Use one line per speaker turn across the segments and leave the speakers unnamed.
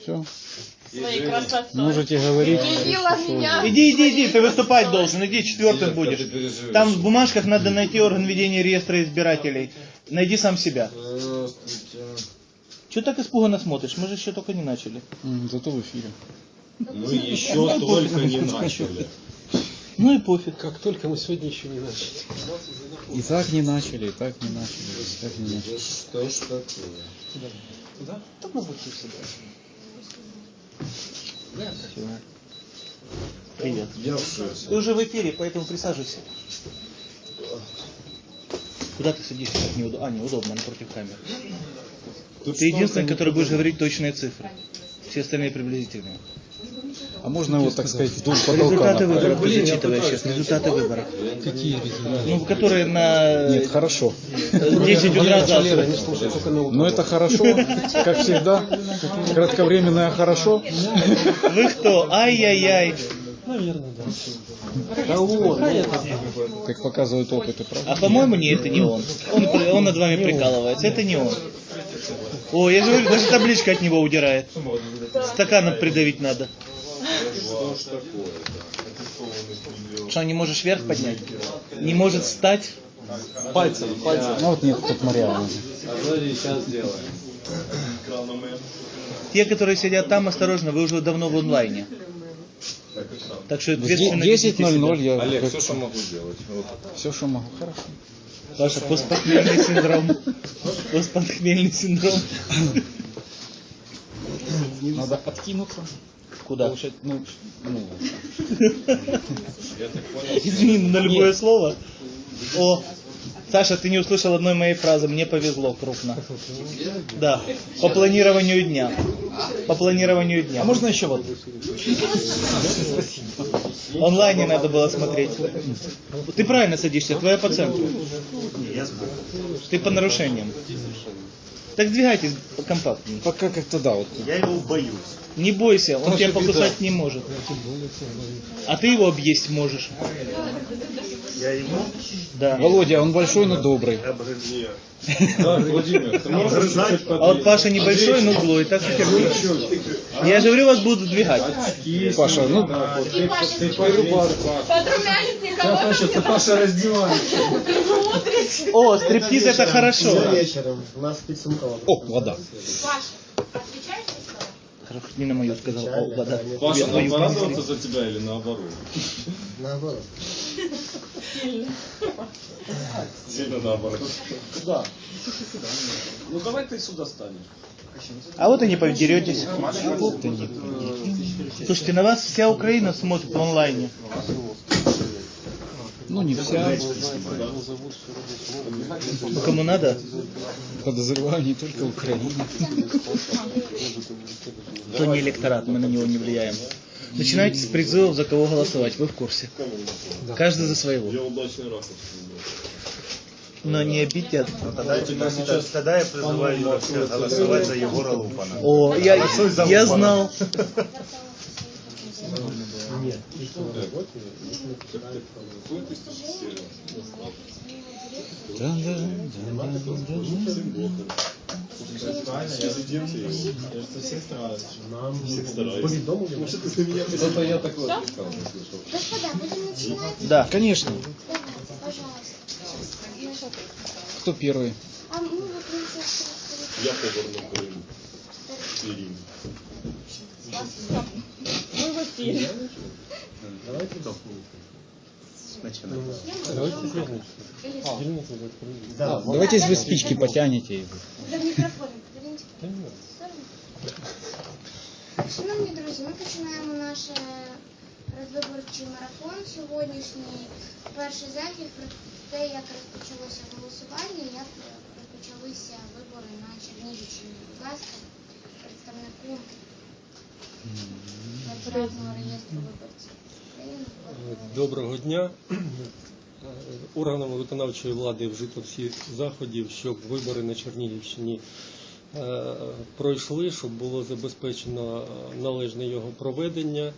Все. Можете говорить.
Меня.
Иди, иди, иди, ты выступать должен, иди четвертым будешь. Там в бумажках надо найти орган ведения реестра избирателей. Найди сам себя.
Здравствуйте.
Че так испуганно смотришь? Мы же еще только не начали.
Зато в эфире.
Мы еще только не начали.
Ну и пофиг.
Как только мы сегодня еще не начали.
И так не начали, и так не начали, и так не начали.
Что ж такое?
Да? Так мы будем всегда. Привет.
Я.
Ты уже в эфире, поэтому присаживайся. Куда ты садишься так неудобно? А, неудобно, напротив камеры.
Тут
Ты единственный, который будешь говорить точные цифры. Все остальные приблизительные.
А можно его, так сказать, вдоль потолка
Результаты выборов зачитывай сейчас. Результаты выборов.
Какие результаты?
Ну, которые на
Нет, хорошо.
10 утра завтра.
Но это хорошо, как всегда. Кратковременное хорошо.
Вы кто? Ай-яй-яй.
Наверное, да. Да вот, ну, это
Как показывают опыты, правда?
А по-моему, не, это не он. Он, он над вами прикалывается. Это не он. О, я же говорю, даже табличка от него удирает. Стаканом придавить надо.
Что ж такое-то?
Что, не можешь вверх поднять? Не может встать?
пальцем, пальцем.
Ну вот нет, тут Мариана.
А сейчас сделаем.
Те, которые сидят там, осторожно, вы уже давно в онлайне. Так что ответственно ведите
10.00
себя.
я
Олег, все, что могу сделать. Вот.
все, что могу. Хорошо.
Паша, постпохмельный синдром. Постпохмельный синдром.
Надо откинуться.
Куда?
Получать, ну, ну,
Извини, на любое слово. О, Саша, ты не услышал одной моей фразы. Мне повезло крупно. Да. По планированию дня. По планированию дня. А можно еще вот? Онлайне надо было смотреть. Ты правильно садишься, твоя по центру. Ты по нарушениям. Так двигайтесь компактнее.
пока как-то да, вот.
Я его боюсь.
Не бойся, он тебя покусать не может. А ты его объесть можешь.
Я ему
Да.
Володя, он большой, но добрый.
Так, Владимир, ты можешь
А вот Паша небольшой, но злой, так что терпи. Я же говорю, вас будут двигать.
Паша, ну,
И Паша, подрумянит никого.
Значит, Паша раздевает.
О, стриптиз это хорошо.
вечером. У нас підсумкова.
о, вода.
Паша,
не на мою сказал. О.
Паша, нам
твою
порадоваться за тебя или наоборот?
Наоборот.
Сильно наоборот.
Ну давай ты сюда станешь.
А вот и не подеретесь. Слушайте, на вас вся Украина смотрит в онлайне.
Ну, не вся.
Ну, кому надо,
Подозреваю, не только Украина.
то не электорат, мы на него не влияем. Начинайте с призывов, за кого голосовать, вы в курсе. Каждый за своего.
Я удачный ракурс.
Но не обидьте.
Тогда, тогда, тогда я призываю всех голосовать за Егора Лупана.
О, я, я знал.
Нет, если он работает, если
он читает, да,
да,
да.
Да, конечно.
Кто первый?
Я повернул Ирину. Ирин.
Мы в эфире.
Давайте сделаем.
Да.
Давайте если вы спички потянете.
За мікрофон. Подивіться. Шановні друзі, ми починаємо наш е, розвиборчий марафон сьогоднішній. Перший захід про те, як розпочалося голосування, як е, розпочалися вибори на Чернігівщині. Будь ласка, представнику
Доброго дня. Органами виконавчої влади вжито всіх заходів, щоб вибори на Чернігівщині е, пройшли, щоб було забезпечено належне його проведення.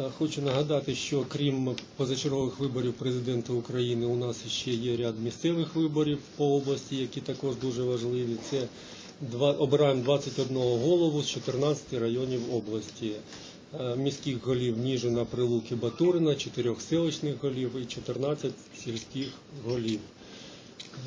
Е, Хочу нагадати, що крім позачергових виборів президента України, у нас ще є ряд місцевих виборів по області, які також дуже важливі. Це два, обираємо 21 голову з 14 районів області. Е, Міських голів Ніжина, Прилуки, Батурина, 4 селищних голів і 14 сільських голів.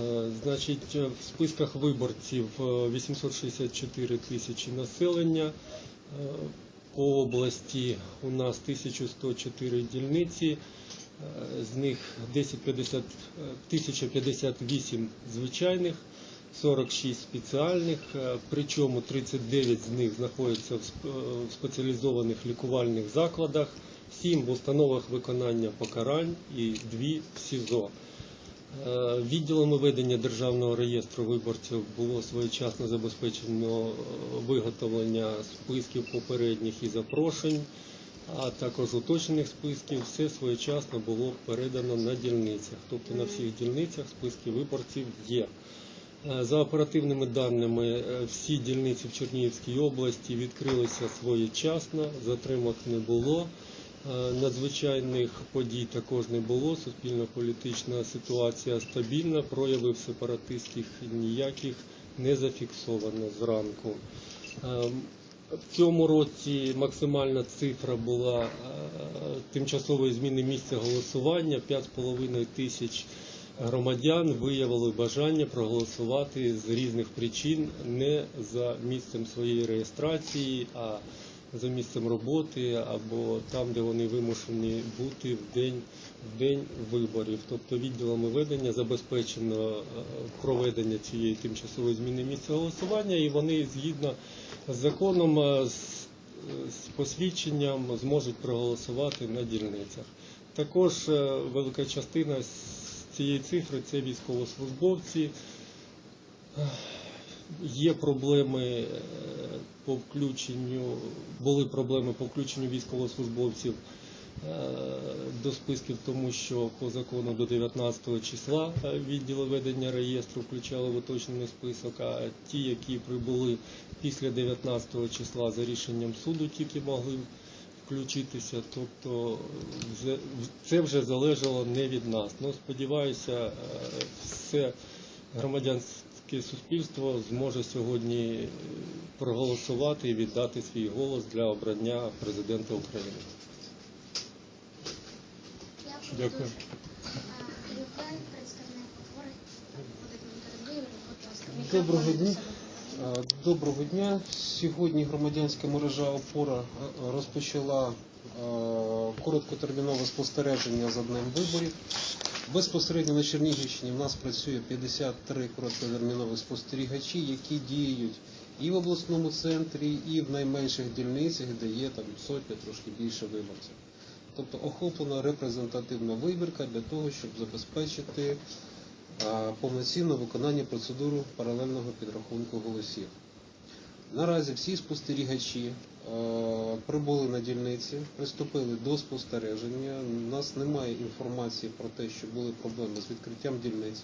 Е, Значить, е, в списках виборців е, 864 тисячі населення. По області у нас 1104 дільниці, з них 1050, е, 1058 звичайних, 46 спеціальних, е, причому 39 з них знаходяться в е, спеціалізованих лікувальних закладах, 7 в установах виконання покарань і 2 в СІЗО. Е, Відділами ведення Державного реєстру виборців було своєчасно забезпечено виготовлення списків попередніх і запрошень, а також уточнених списків. Все своєчасно було передано на дільницях. Тобто на всіх дільницях списки виборців є. Е, За оперативними даними, е, всі дільниці в Чернігівській області відкрилися своєчасно, затримок не було. Е, Надзвичайних подій також не було. Суспільно-політична ситуація стабільна, проявів сепаратистських ніяких не зафіксовано зранку. В цьому році максимальна цифра була тимчасової зміни місця голосування 5,5 тисяч громадян виявили бажання проголосувати з різних причин не за місцем своєї реєстрації, а за місцем роботи або там, де вони вимушені бути в день, в день виборів. Тобто відділами ведення забезпечено е, проведення цієї тимчасової зміни місця голосування, і вони згідно з законом е, з, посвідченням зможуть проголосувати на дільницях. Також е, велика частина цієї цифри це військовослужбовці. Є проблеми е, по включенню, були проблеми по включенню військовослужбовців е, до списків, тому що по закону до 19 числа е, відділи ведення реєстру включали в уточнений список, а ті, які прибули після 19 числа за рішенням суду, тільки могли включитися. Тобто це вже залежало не від нас. Ну, сподіваюся, е, все громадянське суспільство зможе сьогодні е, проголосувати і віддати свій голос для обрання президента України.
Дякую. Мікрофон.
Доброго дня. Е, Доброго дня. Сьогодні громадянська мережа опора розпочала е, короткотермінове спостереження за днем виборів. Безпосередньо на Чернігівщині в нас працює 53 короткотермінових спостерігачі, які діють і в обласному центрі, і в найменших дільницях, де є там сотня, трошки більше виборців. Тобто охоплена репрезентативна вибірка для того, щоб забезпечити а, повноцінне виконання процедури паралельного підрахунку голосів. Наразі всі спостерігачі е, прибули на дільниці, приступили до спостереження. У нас немає інформації про те, що були проблеми з відкриттям дільниць,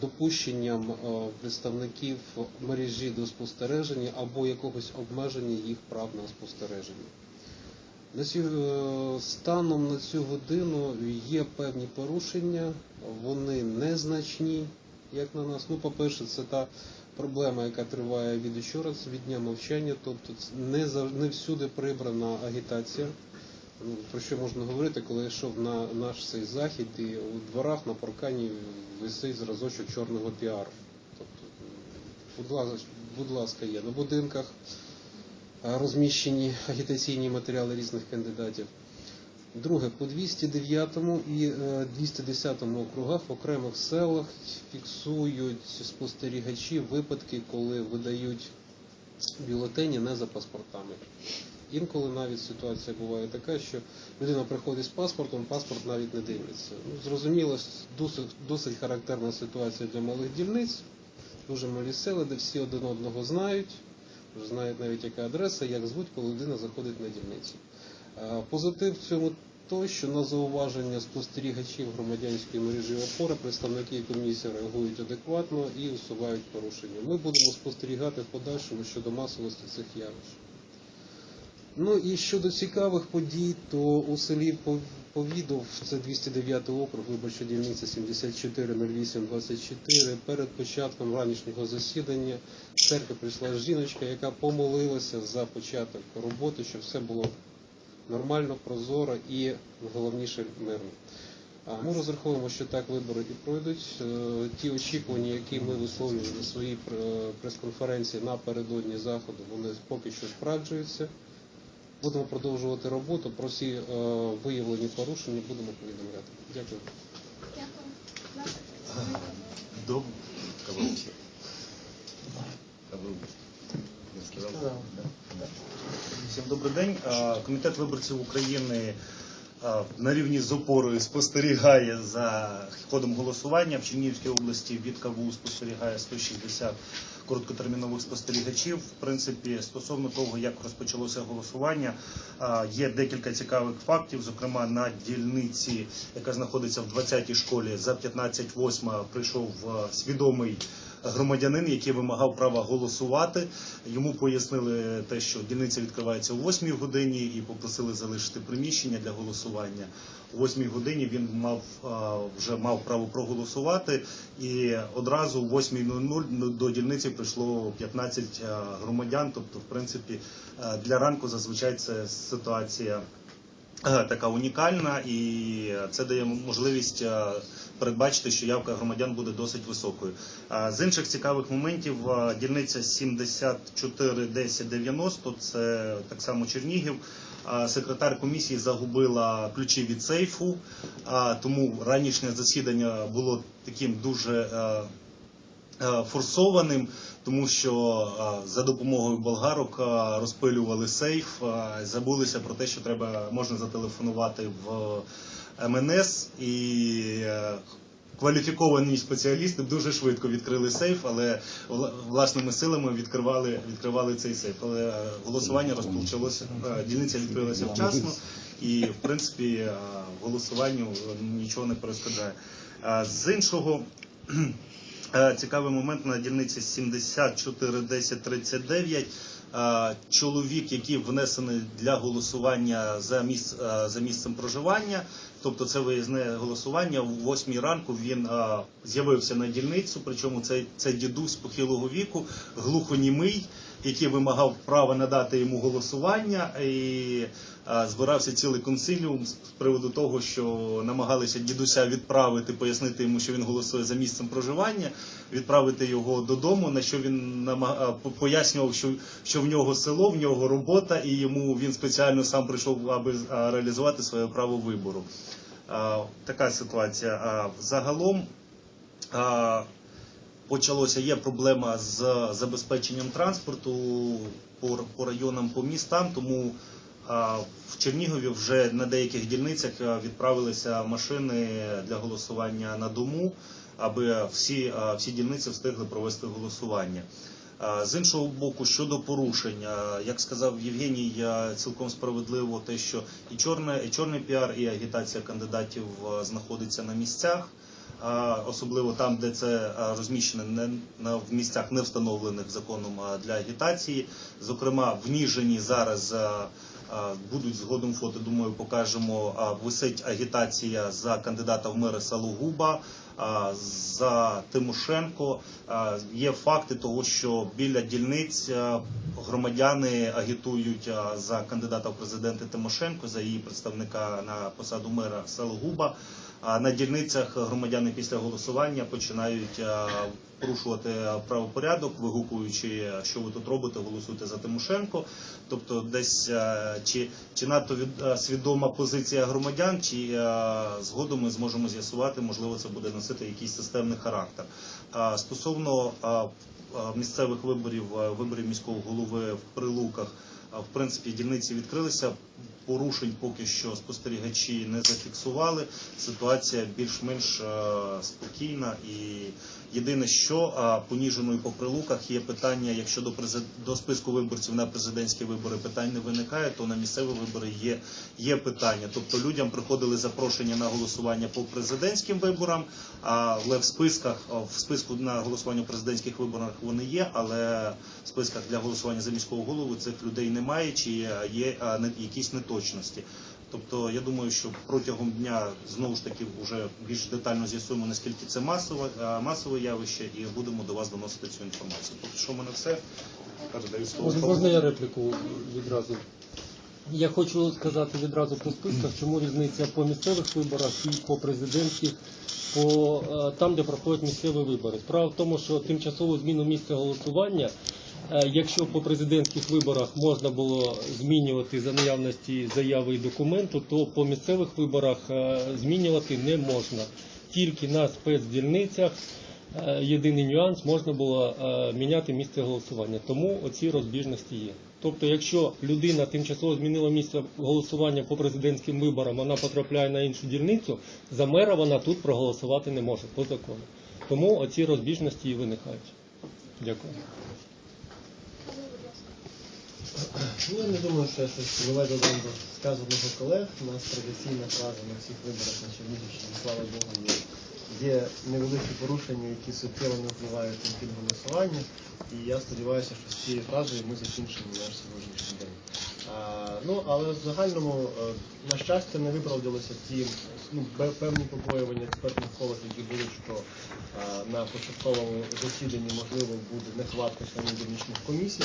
допущенням е, представників мережі до спостереження або якогось обмеження їх прав на спостереження. На е, станом на цю годину є певні порушення, вони незначні, як на нас. Ну, по-перше, це та проблема, яка триває від учора, це від дня мовчання, тобто не, не всюди прибрана агітація. Ну, Про що можна говорити, коли я йшов на наш цей захід і у дворах на паркані висить зразочок чорного піару. Тобто, будь ласка, є на будинках розміщені агітаційні матеріали різних кандидатів. Друге, по 209 і е, 210 округах в окремих селах фіксують спостерігачі випадки, коли видають бюлетені не за паспортами. Інколи навіть ситуація буває така, що людина приходить з паспортом, паспорт навіть не дивиться. Ну, зрозуміло, досить, досить характерна ситуація для малих дільниць, дуже малі села, де всі один одного знають, вже знають навіть яка адреса, як звуть, коли людина заходить на дільницю. Позитив в цьому той, що на зауваження спостерігачів громадянської мережі опора представники комісії реагують адекватно і усувають порушення. Ми будемо спостерігати в подальшому щодо масовості цих явищ. Ну і щодо цікавих подій, то у селі Пов- Повідов, це 209 округ, виборча дільниця 740824, перед початком ранішнього засідання в церкву прийшла жіночка, яка помолилася за початок роботи, щоб все було нормально, прозоро і головніше мирно. Ми розраховуємо, що так вибори і пройдуть. Е, Ті очікування, які ми висловлювали на своїй прес-конференції напередодні заходу, вони поки що справджуються. Будемо продовжувати роботу. Про всі е, виявлені порушення будемо повідомляти. Дякую.
Дякую.
Всім добрий день. Комітет виборців України на рівні з опорою спостерігає за ходом голосування. В Чернігівській області від КВУ спостерігає 160 короткотермінових спостерігачів. В принципі, стосовно того, як розпочалося голосування, є декілька цікавих фактів. Зокрема, на дільниці, яка знаходиться в 20-й школі, за 15-8 прийшов свідомий громадянин, який вимагав права голосувати. Йому пояснили те, що дільниця відкривається о 8 годині і попросили залишити приміщення для голосування. О 8 годині він мав вже мав право проголосувати, і одразу о 8.00 до дільниці прийшло 15 громадян. Тобто, в принципі, для ранку зазвичай це ситуація така унікальна, і це дає можливість е, передбачити, що явка громадян буде досить високою. З інших цікавих моментів е, дільниця 74 10 90 це так само Чернігів. Секретар комісії загубила ключі від сейфу, тому ранішнє засідання було таким дуже е, е, форсованим, тому що е, за допомогою болгарок е, розпилювали сейф, е, забулися про те, що треба можна зателефонувати в МНС і. Кваліфіковані спеціалісти дуже швидко відкрили сейф, але вла- власними силами відкривали, відкривали цей сейф. Але голосування розпочалося, дільниця відкрилася вчасно, і в принципі голосуванню нічого не перешкоджає. З іншого Цікавий момент на дільниці 741039. Е, Чоловік, який внесений для голосування за, місц, е, за місцем проживання, тобто це виїзне голосування. В 8 ранку він е, з'явився на дільницю, причому це, це дідусь похилого віку, глухонімий, який вимагав права надати йому голосування. І збирався цілий консиліум з приводу того, що намагалися дідуся відправити, пояснити йому, що він голосує за місцем проживання, відправити його додому. На що він пояснював, що, в нього село, в нього робота, і йому він спеціально сам прийшов, аби реалізувати своє право вибору. Така ситуація. Загалом. Почалося, є проблема з забезпеченням транспорту по, по районам, по містам, тому в Чернігові вже на деяких дільницях відправилися машини для голосування на дому, аби всі, всі дільниці встигли провести голосування. З іншого боку, щодо порушень, як сказав Євгеній, цілком справедливо те, що і чорне, і чорний піар, і агітація кандидатів знаходиться на місцях особливо там, де це розміщено не в місцях не встановлених законом для агітації. Зокрема, в Ніжині зараз будуть згодом фото. Думаю, покажемо. Висить агітація за кандидата в мери Салугуба. За Тимошенко є факти того, що біля дільниць громадяни агітують за кандидата в президенти Тимошенко, за її представника на посаду мера Салугуба. А на дільницях громадяни після голосування починають порушувати правопорядок, вигукуючи, що ви тут робите, голосуйте за Тимошенко. Тобто, десь чи, чи надто від, свідома позиція громадян, чи згодом ми зможемо з'ясувати, можливо, це буде носити якийсь системний характер. Стосовно місцевих виборів, виборів міського голови в Прилуках. В принципі, дільниці відкрилися. Порушень поки що спостерігачі не зафіксували. Ситуація більш-менш е, спокійна і Єдине, що поніженою по прилуках є питання, якщо до презид... до списку виборців на президентські вибори питань не виникає, то на місцеві вибори є, є питання. Тобто людям приходили запрошення на голосування по президентським виборам, але в списках в списку на голосування в президентських виборах вони є, але в списках для голосування за міського голову цих людей немає, чи є, якісь неточності. Тобто я думаю, що протягом дня знову ж таки вже більш детально з'ясуємо, наскільки це масове, е, масове явище, і будемо до вас доносити цю інформацію. Поки що в мене все. Передаю слово.
Можна, я репліку відразу? Я хочу сказати відразу по списках, чому різниця по місцевих виборах і по президентських, по е, там, де проходять місцеві вибори. Справа в тому, що тимчасову зміну місця голосування, якщо по президентських виборах можна було змінювати за наявності заяви і документу, то по місцевих виборах е, змінювати не можна. Тільки на спецдільницях Е, Єдиний нюанс можна було е, міняти місце голосування, тому оці розбіжності є. Тобто, якщо людина тимчасово змінила місце голосування по президентським виборам, вона потрапляє на іншу дільницю, за мера вона тут проголосувати не може по закону. Тому оці розбіжності і виникають. Дякую.
Ну, я не думаю, що я щось нове додам до сказаного колег. У нас традиційна фраза на всіх виборах на Чернігівщині, слава Богу, є. Невеликі порушення, які суттєво не впливають на хід голосування. І я сподіваюся, що з цією фразою ми закінчимо наш сьогоднішній день. А, ну, але в загальному, е, на щастя, не виправдалися ті ну, певні побоювання експертних колах, які були, що а, на початковому засіданні можливо буде нехватка членів дільничних комісій.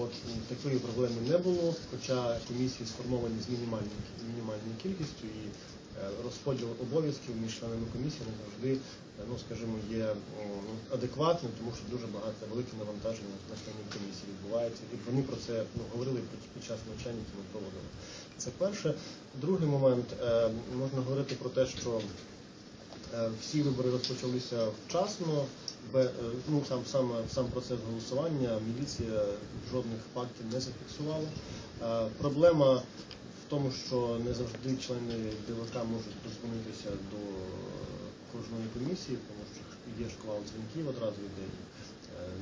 От такої проблеми не було, хоча комісії сформовані з мінімальною, мінімальною кількістю і розподіл обов'язків між членами комісії не завжди, е, ну скажімо, є адекватним, тому що дуже багато велике навантаження на членів комісії відбувається. І вони про це ну, говорили під, час навчання, які ми проводили. Це перше. Другий момент е, можна говорити про те, що Е, Всі вибори розпочалися вчасно, е, ну, сам, сам, сам процес голосування, міліція жодних фактів не зафіксувала. Е, Проблема тому, що не завжди члени ДВК можуть дозвонитися до кожної комісії, тому що є шквал дзвінків одразу йде. е,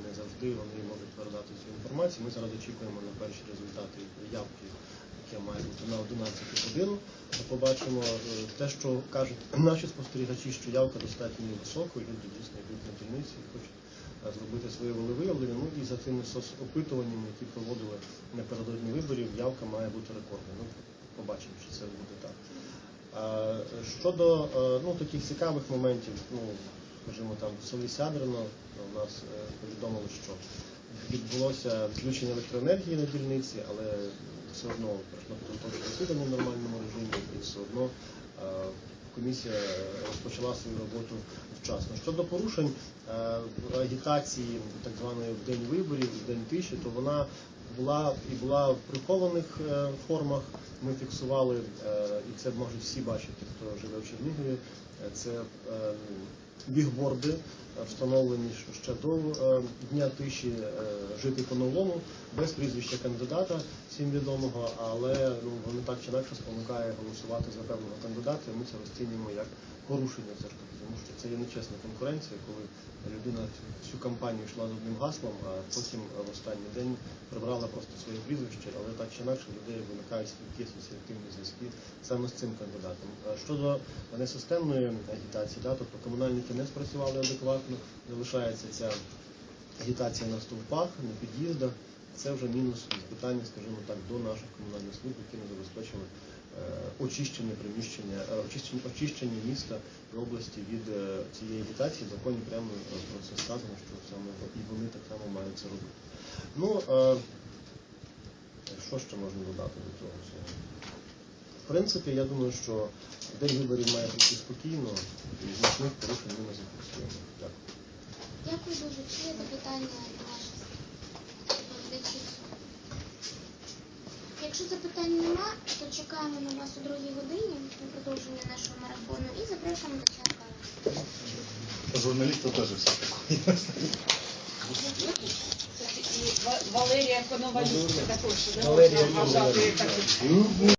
Не завжди вони можуть передати цю інформацію. Ми зараз очікуємо на перші результати явки яке має бути на 11 годину. Побачимо е, те, що кажуть наші спостерігачі, що явка достатньо високою, люди дійсно йдуть на дільниці і хочуть е, зробити своє волевиявлення. Ну і за тими соцопитуваннями, які проводили напередодні виборів, явка має бути рекордною. Побачимо, чи це буде так. Щодо е, ну, таких цікавих моментів, ну, скажімо, там в селі Сядрино у нас е, повідомили, що відбулося відключення електроенергії на дільниці, але все одно пройшло засідання в нормальному режимі і все одно е, комісія розпочала свою роботу вчасно. Щодо порушень е, агітації так званої в день виборів, в день тиші, то вона була і була в прихованих е, формах. Ми фіксували, е, і це можуть всі бачити, хто живе в Чернігові. Е, Це е, бігборди, е, встановлені ще- ще до е, дня тиші е, жити по-новому, без прізвища кандидата, всім відомого, але ну, вони так чи інакше спонукає голосувати за певного кандидата, і ми це розцінюємо як порушення все ж таки, тому що це є нечесна конкуренція, коли людина всю кампанію йшла з одним гаслом, а потім е, в останній день прибрала просто своє прізвище, але так чи інакше людей виникають якісь інсективні зв'язки саме з цим кандидатом. Щодо несистемної агітації, да, тобто комунальники не спрацювали адекватно, залишається ця агітація на стовпах, на під'їздах. Це вже мінус питання, скажімо так, до наших комунальних служб, які не забезпечили е, очищення приміщення, е, очищення, очищення міста і області від е, цієї агітації. В законі прямо про це сказано, що саме і вони так само мають це робити. Ну, що ще можна додати до цього всього? В принципі, я думаю, що день виборів має пройти спокійно і значних порушень ми не зафіксуємо. Дякую.
Дякую дуже. Чи є запитання до ваших доповідачів? Якщо запитань нема, то чекаємо на вас у другій годині на продовження нашого марафону і запрошуємо до чайка.
Журналісти теж все.
І Валерія Коновалюк також.
Валерія
Можна вважати також.